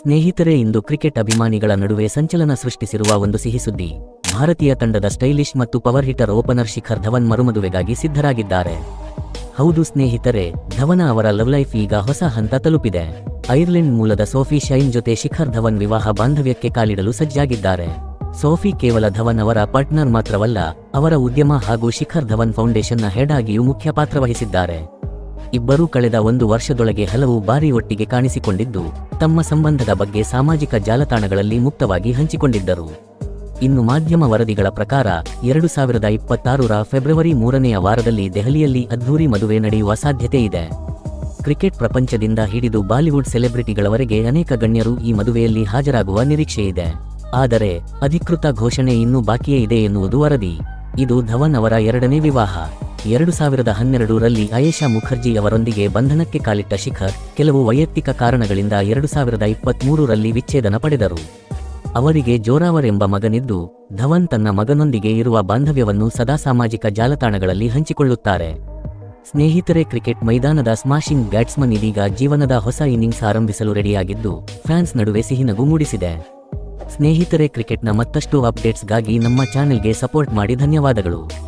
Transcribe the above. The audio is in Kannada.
ಸ್ನೇಹಿತರೆ, ಇಂದು ಕ್ರಿಕೆಟ್ ಅಭಿಮಾನಿಗಳ ನಡುವೆ ಸಂಚಲನ ಸೃಷ್ಟಿಸಿರುವ ಒಂದು ಸಿಹಿ ಸುದ್ದಿ. ಭಾರತೀಯ ತಂಡದ ಸ್ಟೈಲಿಶ್ ಮತ್ತು power hitter opener Shikhar Dhawan ಮರುಮದುವೆಗಾಗಿ ಸಿದ್ಧರಾಗಿದ್ದಾರೆ. ಹೌದು ಸ್ನೇಹಿತರೆ, ಧವನ ಅವರ ಲವ್ ಲೈಫ್ ಈಗ ಹೊಸ ಹಂತ ತಲುಪಿದೆ. ಐರ್ಲೆಂಡ್ ಮೂಲದ ಸೋಫಿ ಶೈನ್ ಜೊತೆ ಶಿಖರ್ ಧವನ್ ವಿವಾಹ ಬಾಂಧವ್ಯಕ್ಕೆ ಕಾಲಿಡಲು ಸಜ್ಜಾಗಿದ್ದಾರೆ. ಸೋಫಿ ಕೇವಲ ಧವನ್ ಅವರ ಪಾರ್ಟ್ನರ್ ಮಾತ್ರವಲ್ಲ, ಅವರ ಉದ್ಯಮ ಹಾಗೂ ಶಿಖರ್ ಧವನ್ ಫೌಂಡೇಶನ್ನ ಹೆಡ್ ಆಗಿಯೂ ಮುಖ್ಯ ಪಾತ್ರ ವಹಿಸಿದ್ದಾರೆ. ಇಬ್ಬರೂ ಕಳೆದ ಒಂದು ವರ್ಷದೊಳಗೆ ಹಲವು ಬಾರಿ ಒಟ್ಟಿಗೆ ಕಾಣಿಸಿಕೊಂಡಿದ್ದು, ತಮ್ಮ ಸಂಬಂಧದ ಬಗ್ಗೆ ಸಾಮಾಜಿಕ ಜಾಲತಾಣಗಳಲ್ಲಿ ಮುಕ್ತವಾಗಿ ಹಂಚಿಕೊಂಡಿದ್ದರು. ಇನ್ನು ಮಾಧ್ಯಮ ವರದಿಗಳ ಪ್ರಕಾರ, ಎರಡು ಸಾವಿರದ ಇಪ್ಪತ್ತಾರರ ಫೆಬ್ರವರಿ ಮೂರನೆಯ ವಾರದಲ್ಲಿ ದೆಹಲಿಯಲ್ಲಿ ಅದ್ಧೂರಿ ಮದುವೆ ನಡೆಯುವ ಸಾಧ್ಯತೆ ಇದೆ. ಕ್ರಿಕೆಟ್ ಪ್ರಪಂಚದಿಂದ ಹಿಡಿದು ಬಾಲಿವುಡ್ ಸೆಲೆಬ್ರಿಟಿಗಳವರೆಗೆ ಅನೇಕ ಗಣ್ಯರು ಈ ಮದುವೆಯಲ್ಲಿ ಹಾಜರಾಗುವ ನಿರೀಕ್ಷೆಯಿದೆ ಆದರೆ, ಅಧಿಕೃತ ಘೋಷಣೆ ಇನ್ನೂ ಬಾಕಿಯೇ ಇದೆ ಎನ್ನುವುದು ವರದಿ. ಇದು ಧವನ್ ಅವರ ಎರಡನೇ ವಿವಾಹ. ಎರಡು ಸಾವಿರದ ಹನ್ನೆರಡರಲ್ಲಿ ಆಯೇಷಾ ಮುಖರ್ಜಿ ಅವರೊಂದಿಗೆ ಬಂಧನಕ್ಕೆ ಕಾಲಿಟ್ಟ ಶಿಖರ್ ಕೆಲವು ವೈಯಕ್ತಿಕ ಕಾರಣಗಳಿಂದ ಎರಡು ಸಾವಿರದ ಇಪ್ಪತ್ಮೂರರಲ್ಲಿ ವಿಚ್ಛೇದನ ಪಡೆದರು. ಅವರಿಗೆ ಜೋರಾವರ್ ಎಂಬ ಮಗನಿದ್ದು, ಧವನ್ ತನ್ನ ಮಗನೊಂದಿಗೆ ಇರುವ ಬಾಂಧವ್ಯವನ್ನು ಸದಾ ಸಾಮಾಜಿಕ ಜಾಲತಾಣಗಳಲ್ಲಿ ಹಂಚಿಕೊಳ್ಳುತ್ತಾರೆ. ಸ್ನೇಹಿತರೆ, ಕ್ರಿಕೆಟ್ ಮೈದಾನದ ಸ್ಮಾಶಿಂಗ್ ಬ್ಯಾಟ್ಸ್ಮನ್ ಇದೀಗ ಜೀವನದ ಹೊಸ ಇನ್ನಿಂಗ್ಸ್ ಆರಂಭಿಸಲು ರೆಡಿಯಾಗಿದ್ದು ಫ್ಯಾನ್ಸ್ ನಡುವೆ ಸಿಹಿನಗು ಮೂಡಿಸಿದೆ. ಸ್ನೇಹಿತರೆ, ಕ್ರಿಕೆಟ್ನ ಮತ್ತಷ್ಟು ಅಪ್ಡೇಟ್ಸ್ಗಾಗಿ ನಮ್ಮ ಚಾನೆಲ್ಗೆ ಸಪೋರ್ಟ್ ಮಾಡಿ ಧನ್ಯವಾದಗಳು.